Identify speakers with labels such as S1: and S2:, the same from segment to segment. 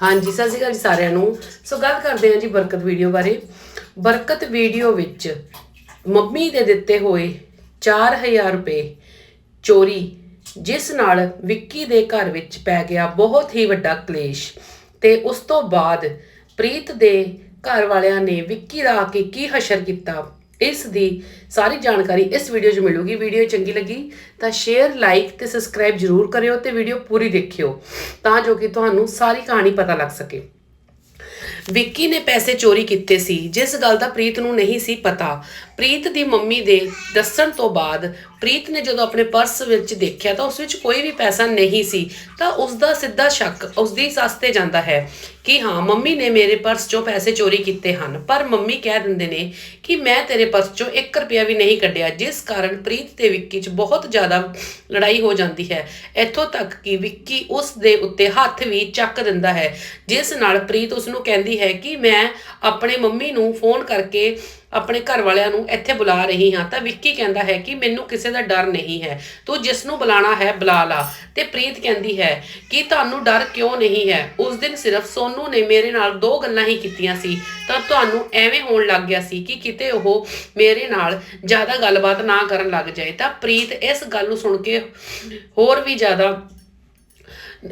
S1: ਹਾਂਜੀ, ਸਤਿ ਸ਼੍ਰੀ ਅਕਾਲ ਜੀ ਸਾਰਿਆਂ ਨੂੰ। ਸੋ ਗੱਲ ਕਰਦੇ ਹਾਂ ਜੀ ਬਰਕਤ ਵੀਡੀਓ ਬਾਰੇ। ਬਰਕਤ ਵੀਡੀਓ ਵਿੱਚ ਮੰਮੀ ਦੇ ਦਿੱਤੇ ਹੋਏ 4000 ਰੁਪਏ ਚੋਰੀ, ਜਿਸ ਨਾਲ ਵਿੱਕੀ ਦੇ ਘਰ ਵਿੱਚ ਪੈ ਗਿਆ ਬਹੁਤ ਹੀ ਵੱਡਾ ਕਲੇਸ਼। ਤੇ ਉਸ ਤੋਂ ਬਾਅਦ ਪ੍ਰੀਤ ਦੇ ਘਰ ਵਾਲਿਆਂ ਨੇ ਵਿੱਕੀ ਦਾ ਆ ਕੇ ਕੀ ਹਸ਼ਰ ਕੀਤਾ? ਇਸ ਦੀ ਸਾਰੀ ਜਾਣਕਾਰੀ ਇਸ ਵੀਡੀਓ 'ਚ ਮਿਲੂਗੀ। ਵੀਡੀਓ ਚੰਗੀ ਲੱਗੀ ਤਾਂ ਸ਼ੇਅਰ ਲਾਈਕ ਤੇ ਸਬਸਕ੍ਰਾਈਬ ਜਰੂਰ ਕਰਿਓ ਤੇ ਵੀਡੀਓ ਪੂਰੀ ਦੇਖਿਓ ਤਾਂ ਜੋ ਕਿ ਤੁਹਾਨੂੰ ਸਾਰੀ ਕਹਾਣੀ ਪਤਾ ਲੱਗ ਸਕੇ। ਵਿੱਕੀ ਨੇ ਪੈਸੇ ਚੋਰੀ ਕੀਤੇ ਸੀ, ਜਿਸ ਗੱਲ ਦਾ ਪ੍ਰੀਤ ਨੂੰ ਨਹੀਂ ਸੀ ਪਤਾ। ਪ੍ਰੀਤ ਦੀ ਮੰਮੀ ਦੇ ਦੱਸਣ ਤੋਂ ਬਾਅਦ ਪ੍ਰੀਤ ਨੇ ਜਦੋਂ ਆਪਣੇ ਪਰਸ ਵਿੱਚ ਦੇਖਿਆ ਤਾਂ ਉਸ ਵਿੱਚ ਕੋਈ ਵੀ ਪੈਸਾ ਨਹੀਂ ਸੀ, ਤਾਂ ਉਸ ਦਾ ਸਿੱਧਾ ਸ਼ੱਕ ਉਸ ਦੀ ਸੱਸ ਤੇ ਜਾਂਦਾ ਹੈ ਕਿ ਹਾਂ, ਮੰਮੀ ਨੇ ਮੇਰੇ ਪਰਸ ਚੋਂ ਪੈਸੇ ਚੋਰੀ ਕੀਤੇ ਹਨ, ਪਰ ਮੰਮੀ ਕਹਿ ਦਿੰਦੇ ਨੇ ਕਿ ਮੈਂ ਤੇਰੇ ਪਰਸ ਚੋਂ 1 ਰੁਪਿਆ ਵੀ ਨਹੀਂ ਕੱਢਿਆ, ਜਿਸ ਕਾਰਨ ਪ੍ਰੀਤ ਤੇ ਵਿੱਕੀ 'ਚ ਬਹੁਤ ਜ਼ਿਆਦਾ ਲੜਾਈ ਹੋ ਜਾਂਦੀ ਹੈ। ਇੱਥੋਂ ਤੱਕ ਕਿ ਵਿੱਕੀ ਉਸ ਦੇ ਉੱਤੇ ਹੱਥ ਵੀ ਚੱਕ ਦਿੰਦਾ ਹੈ, ਜਿਸ ਨਾਲ ਪ੍ਰੀਤ ਉਸ ਨੂੰ ਕਹਿੰਦੀ ਹੈ ਕਿ ਮੈਂ ਆਪਣੇ ਮੰਮੀ ਨੂੰ ਫੋਨ ਕਰਕੇ ਆਪਣੇ ਘਰ ਵਾਲਿਆਂ ਨੂੰ ਇੱਥੇ ਬੁਲਾ ਰਹੀ ਹਾਂ, ਤਾਂ ਵਿੱਕੀ ਕਹਿੰਦਾ ਹੈ ਕਿ ਮੈਨੂੰ ਕਿਸੇ ਦਾ ਡਰ ਨਹੀਂ ਹੈ। ਤੂੰ ਜਿਸ ਨੂੰ ਬੁਲਾਣਾ ਹੈ, ਬੁਲਾ ਲਾ। ਤੇ ਪ੍ਰੀਤ ਕਹਿੰਦੀ ਹੈ ਕਿ ਤੁਹਾਨੂੰ ਡਰ ਕਿਉਂ ਨਹੀਂ ਹੈ? ਉਸ ਦਿਨ ਸਿਰਫ ਸੋਨੂ ਨੇ ਮੇਰੇ ਨਾਲ ਦੋ ਗੱਲਾਂ ਹੀ ਕੀਤੀਆਂ ਸੀ। ਤਾਂ ਤੁਹਾਨੂੰ ਐਵੇਂ ਹੋਣ ਲੱਗ ਗਿਆ ਸੀ ਕਿ ਕਿਤੇ ਉਹ ਮੇਰੇ ਨਾਲ ਜ਼ਿਆਦਾ ਗੱਲਬਾਤ ਨਾ ਕਰਨ ਲੱਗ ਜਾਏ। ਤਾਂ ਪ੍ਰੀਤ ਇਸ ਗੱਲ ਨੂੰ ਸੁਣ ਕੇ ਹੋਰ ਵੀ ਜ਼ਿਆਦਾ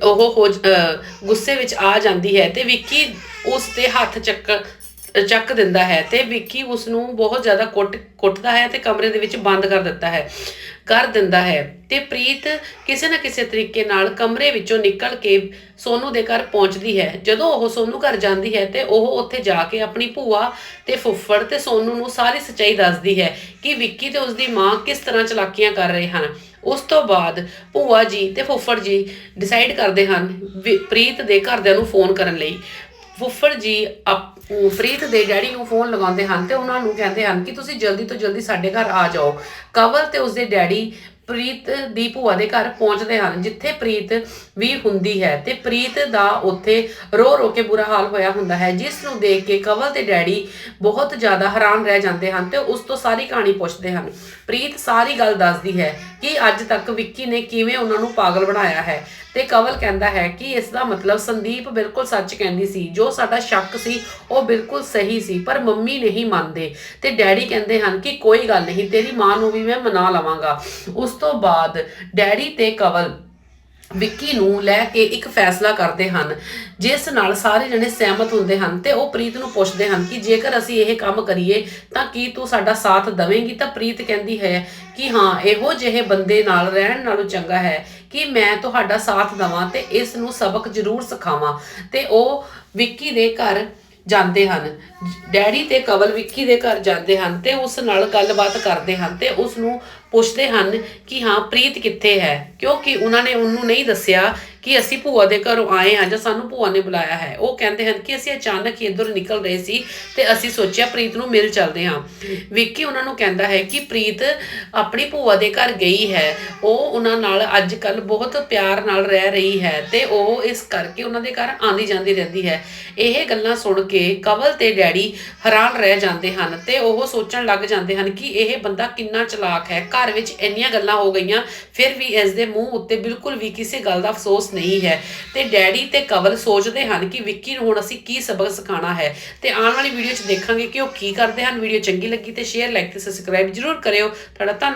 S1: ਉਹ ਹੋ, ਅਹ ਗੁੱਸੇ ਵਿੱਚ ਆ ਜਾਂਦੀ ਹੈ ਤੇ ਵਿੱਕੀ ਉਸ ਤੇ ਹੱਥ ਚੱਕ ਚੱਕ ਦਿੰਦਾ ਹੈ ਤੇ ਵਿੱਕੀ ਉਸ ਨੂੰ ਬਹੁਤ ਜ਼ਿਆਦਾ ਕੁੱਟ ਕੁੱਟਦਾ ਹੈ ਤੇ ਕਮਰੇ ਦੇ ਵਿੱਚ ਬੰਦ ਕਰ ਦਿੱਤਾ ਹੈ, ਕਰ ਦਿੰਦਾ ਹੈ ਤੇ ਪ੍ਰੀਤ ਕਿਸੇ ਨਾ ਕਿਸੇ ਤਰੀਕੇ ਨਾਲ ਕਮਰੇ ਵਿੱਚੋਂ ਨਿਕਲ ਕੇ ਸੋਨੂ ਦੇ ਘਰ ਪਹੁੰਚਦੀ ਹੈ। ਜਦੋਂ ਉਹ ਸੋਨੂ ਘਰ ਜਾਂਦੀ ਹੈ ਤੇ ਉਹ ਉੱਥੇ ਜਾ ਕੇ ਆਪਣੀ ਭੂਆ ਤੇ ਫੁੱਫੜ ਤੇ ਸੋਨੂ ਨੂੰ ਸਾਰੀ ਸੱਚਾਈ ਦੱਸਦੀ ਹੈ ਕਿ ਵਿੱਕੀ ਤੇ ਉਸਦੀ ਮਾਂ ਕਿਸ ਤਰ੍ਹਾਂ ਚਲਾਕੀਆਂ ਕਰ ਰਹੇ ਹਨ। ਉਸ ਤੋਂ ਬਾਅਦ ਭੂਆ ਜੀ ਤੇ ਫੁੱਫੜ ਜੀ ਡਿਸਾਈਡ ਕਰਦੇ ਹਨ ਵੀ, ਪ੍ਰੀਤ ਦੇ ਘਰਦਿਆਂ ਨੂੰ ਫੋਨ ਕਰਨ ਲਈ। ਫੁੱਫੜ ਜੀ ਆਪ ਪ੍ਰੀਤ ਦੇ ਡੈਡੀ ਨੂੰ ਫੋਨ ਲਗਾਉਂਦੇ ਹਨ ਤੇ ਉਹਨਾਂ ਨੂੰ ਕਹਿੰਦੇ ਹਨ ਕਿ ਤੁਸੀਂ ਜਲਦੀ ਤੋਂ ਜਲਦੀ ਸਾਡੇ ਘਰ ਆ ਜਾਓ। ਕਵਲ ਤੇ ਉਸਦੇ ਡੈਡੀ ਪ੍ਰੀਤ ਦੀ ਭੂਆ ਦੇ ਘਰ ਪਹੁੰਚਦੇ ਹਨ, ਜਿੱਥੇ ਪ੍ਰੀਤ ਵੀ ਹੁੰਦੀ ਹੈ ਤੇ ਪ੍ਰੀਤ ਦਾ ਉੱਥੇ ਰੋ ਰੋ ਕੇ ਬੁਰਾ ਹਾਲ ਹੋਇਆ ਹੁੰਦਾ ਹੈ, ਜਿਸ ਨੂੰ ਦੇਖ ਕੇ ਕਵਲ ਤੇ ਡੈਡੀ ਬਹੁਤ ਜ਼ਿਆਦਾ ਹੈਰਾਨ ਰਹਿ ਜਾਂਦੇ ਹਨ ਤੇ ਉਸ ਤੋਂ ਸਾਰੀ ਕਹਾਣੀ ਪੁੱਛਦੇ ਹਨ। ਪ੍ਰੀਤ ਸਾਰੀ ਗੱਲ ਦੱਸਦੀ ਹੈ ਕਿ ਅੱਜ ਤੱਕ ਵਿੱਕੀ ਨੇ ਕਿਵੇਂ ਉਹਨਾਂ ਨੂੰ ਪਾਗਲ ਬਣਾਇਆ ਹੈ ਤੇ ਕਵਲ ਕਹਿੰਦਾ ਹੈ ਕਿ ਇਸ ਦਾ ਮਤਲਬ ਸੰਦੀਪ ਬਿਲਕੁਲ ਸੱਚ ਕਹਿੰਦੀ ਸੀ, ਜੋ ਸਾਡਾ ਸ਼ੱਕ ਸੀ ਉਹ ਬਿਲਕੁਲ ਸਹੀ ਸੀ, ਪਰ ਮੰਮੀ ਨਹੀਂ ਮੰਨਦੇ ਤੇ ਡੈਡੀ ਕਹਿੰਦੇ ਹਨ ਕਿ ਕੋਈ ਗੱਲ ਨਹੀਂ, ਤੇਰੀ ਮਾਂ ਨੂੰ ਵੀ ਮੈਂ ਮਨਾ ਲਵਾਂਗਾ। ਉਸ ਤੋਂ ਬਾਅਦ ਡੈਡੀ ਤੇ ਕਵਲ ਵਿੱਕੀ ਨੂੰ ਲੈ ਕੇ ਇੱਕ ਫੈਸਲਾ ਕਰਦੇ ਹਨ, ਜਿਸ ਨਾਲ ਸਾਰੇ ਜਣੇ ਸਹਿਮਤ ਹੁੰਦੇ ਹਨ ਤੇ ਉਹ ਪ੍ਰੀਤ ਨੂੰ ਪੁੱਛਦੇ ਹਨ ਕਿ ਜੇਕਰ ਅਸੀਂ ਇਹ ਕੰਮ ਕਰੀਏ ਤਾਂ ਕੀ ਤੂੰ ਸਾਡਾ ਸਾਥ ਦੇਵੇਂਗੀ? ਤਾਂ ਪ੍ਰੀਤ ਕਹਿੰਦੀ ਹੈ ਕਿ ਹਾਂ, ਇਹੋ ਜਿਹੇ ਬੰਦੇ ਨਾਲ ਰਹਿਣ ਨਾਲੋਂ ਚੰਗਾ ਹੈ ਕਿ ਮੈਂ ਤੁਹਾਡਾ ਸਾਥ ਦਵਾਂ ਤੇ ਇਸ ਨੂੰ ਸਬਕ ਜ਼ਰੂਰ ਸਿਖਾਵਾਂ। ਤੇ ਉਹ ਵਿੱਕੀ ਦੇ ਘਰ ਜਾਂਦੇ ਹਨ। ਡੈਡੀ ਤੇ ਕਵਲ ਵਿੱਕੀ ਦੇ ਘਰ ਜਾਂਦੇ ਹਨ ਤੇ ਉਸ ਨਾਲ ਗੱਲਬਾਤ ਕਰਦੇ ਹਨ ਤੇ ਉਸ ਨੂੰ ਪੁੱਛਦੇ ਹਨ ਕਿ ਹਾਂ ਪ੍ਰੀਤ ਕਿੱਥੇ ਹੈ? ਕਿਉਂਕਿ ਉਹਨਾਂ ਨੇ ਉਹਨੂੰ ਨਹੀਂ ਦੱਸਿਆ ਕਿ ਅਸੀਂ ਭੂਆ ਦੇ ਘਰੋਂ ਆਏ ਹਾਂ ਜਾਂ ਸਾਨੂੰ ਭੂਆ ਨੇ ਬੁਲਾਇਆ ਹੈ। ਉਹ ਕਹਿੰਦੇ ਹਨ ਕਿ ਅਸੀਂ ਅਚਾਨਕ ਹੀ ਇੱਧਰ ਨਿਕਲ ਰਹੇ ਸੀ ਤੇ ਅਸੀਂ ਸੋਚਿਆ ਪ੍ਰੀਤ ਨੂੰ ਮਿਲ ਚੱਲਦੇ ਹਾਂ। ਵਿੱਕੀ ਉਹਨਾਂ ਨੂੰ ਕਹਿੰਦਾ ਹੈ ਕਿ ਪ੍ਰੀਤ ਆਪਣੀ ਭੂਆ ਦੇ ਘਰ ਗਈ ਹੈ। ਉਹ ਉਹਨਾਂ ਨਾਲ ਅੱਜ ਕੱਲ ਬਹੁਤ ਪਿਆਰ ਨਾਲ ਰਹਿ ਰਹੀ ਹੈ ਤੇ ਉਹ ਇਸ ਕਰਕੇ ਉਹਨਾਂ ਦੇ ਘਰ ਆਂਦੀ ਜਾਂਦੀ ਰਹਿੰਦੀ ਹੈ। ਇਹ ਗੱਲਾਂ ਸੁਣ ਕੇ ਕਵਲ ਤੇ ਡੈਡੀ ਹੈਰਾਨ ਰਹਿ ਜਾਂਦੇ ਹਨ ਤੇ ਉਹ ਸੋਚਣ ਲੱਗ ਜਾਂਦੇ ਹਨ ਕਿ ਇਹ ਬੰਦਾ ਕਿੰਨਾ ਚਲਾਕ ਹੈ। ਘਰ ਵਿੱਚ ਇੰਨੀਆਂ ਗੱਲਾਂ ਹੋ ਗਈਆਂ, ਫਿਰ ਵੀ ਇਸ ਦੇ ਮੂੰਹ ਉੱਤੇ ਬਿਲਕੁਲ ਵੀ ਕਿਸੇ ਗੱਲ ਦਾ ਅਫਸੋਸ ਨਹੀਂ ਹੈ। ਤੇ ਡੈਡੀ ਤੇ ਕਵਲ ਸੋਚਦੇ ਹਨ ਕਿ ਵਿੱਕੀ ਨੂੰ ਹੁਣ ਅਸੀਂ ਕੀ ਸਬਕ ਸਿਖਾਉਣਾ ਹੈ। ਤੇ ਆਉਣ ਵਾਲੀ ਵੀਡੀਓ 'ਚ ਦੇਖਾਂਗੇ ਕਿ ਉਹ ਕੀ ਕਰਦੇ ਹਨ। ਵੀਡੀਓ ਚੰਗੀ ਲੱਗੀ ਤੇ ਸ਼ੇਅਰ ਲਾਈਕ ਤੇ ਸਬਸਕ੍ਰਾਈਬ ਜਰੂਰ ਕਰਿਓ। ਤੁਹਾਡਾ ਧੰਨ